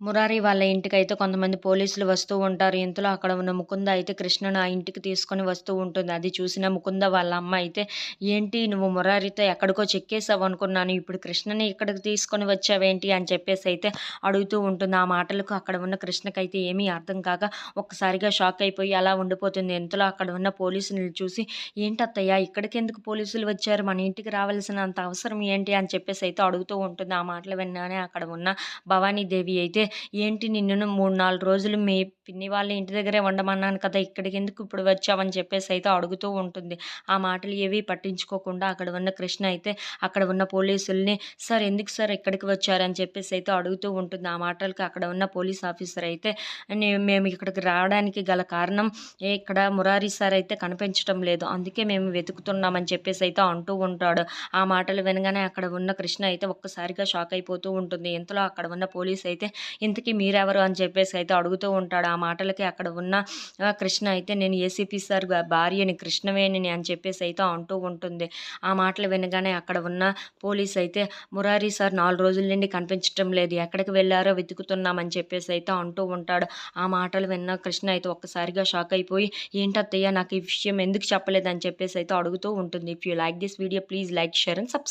మురారి వాళ్ళ ఇంటికి అయితే కొంతమంది పోలీసులు వస్తూ ఉంటారు. ఇంతలో అక్కడ ఉన్న ముకుంద అయితే కృష్ణను ఆ ఇంటికి తీసుకొని వస్తూ ఉంటుంది. అది చూసిన ముకుంద వాళ్ళ అమ్మ అయితే ఏంటి నువ్వు మురారితో ఎక్కడికో చెక్కేసావు అనుకున్నాను. ఇప్పుడు కృష్ణని ఇక్కడికి తీసుకొని వచ్చావేంటి అని చెప్పేసి అయితే అడుగుతూ ఉంటుంది. ఆ మాటలకు అక్కడ ఉన్న కృష్ణకైతే ఏమీ అర్థం కాక ఒక్కసారిగా షాక్ అయిపోయి అలా ఉండిపోతుంది. ఇంతలో అక్కడ ఉన్న పోలీసులు చూసి ఏంటి అత్తయ్య ఇక్కడికి ఎందుకు పోలీసులు వచ్చారు? మన ఇంటికి రావాల్సినంత అవసరం ఏంటి? అని చెప్పేసి అయితే అడుగుతూ ఉంటుంది. ఆ మాటలు విన్నానే అక్కడ ఉన్న భవానీదేవి అయితే ఏంటి నిన్ను మూడు నాలుగు రోజులు మీ పిన్ని వాళ్ళ ఇంటి దగ్గరే ఉండమన్నాను కదా ఇక్కడికి ఎందుకు ఇప్పుడు వచ్చావని చెప్పేసి అయితే అడుగుతూ ఉంటుంది. ఆ మాటలు ఏవి పట్టించుకోకుండా అక్కడ ఉన్న కృష్ణ అయితే అక్కడ ఉన్న పోలీసుల్ని సార్ ఎందుకు సార్ ఇక్కడికి వచ్చారని చెప్పేసి అయితే అడుగుతూ ఉంటుంది. ఆ మాటలకి అక్కడ ఉన్న పోలీస్ ఆఫీసర్ అయితే మేము ఇక్కడికి రావడానికి గల కారణం ఇక్కడ మురారి సార్ అయితే కనిపించడం లేదు. అందుకే మేము వెతుకుతున్నామని చెప్పేసి అయితే అంటూ ఉంటాడు. ఆ మాటలు వినగానే అక్కడ ఉన్న కృష్ణ అయితే ఒక్కసారిగా షాక్ అయిపోతూ ఉంటుంది. ఇంతలో అక్కడ ఉన్న పోలీస్ అయితే ఇంతకీ మీరెవరు అని చెప్పేసి అయితే అడుగుతూ ఉంటాడు. ఆ మాటలకి అక్కడ ఉన్న కృష్ణ అయితే నేను ఏసీపీ సార్ భార్యని కృష్ణవేణిని అని చెప్పేసి అయితే అంటూ ఉంటుంది. ఆ మాటలు వినగానే అక్కడ ఉన్న పోలీస్ అయితే మురారి సార్ నాలుగు రోజుల నుండి కనిపించడం లేదు. ఎక్కడికి వెళ్ళారో వెతుకుతున్నామని చెప్పేసి అయితే అంటూ ఉంటాడు. ఆ మాటలు విన్న కృష్ణ అయితే ఒక్కసారిగా షాక్ అయిపోయి ఏంటత్తయ్య నాకు ఈ విషయం ఎందుకు చెప్పలేదని చెప్పేసి అయితే అడుగుతూ ఉంటుంది. If you like this video please like share and subscribe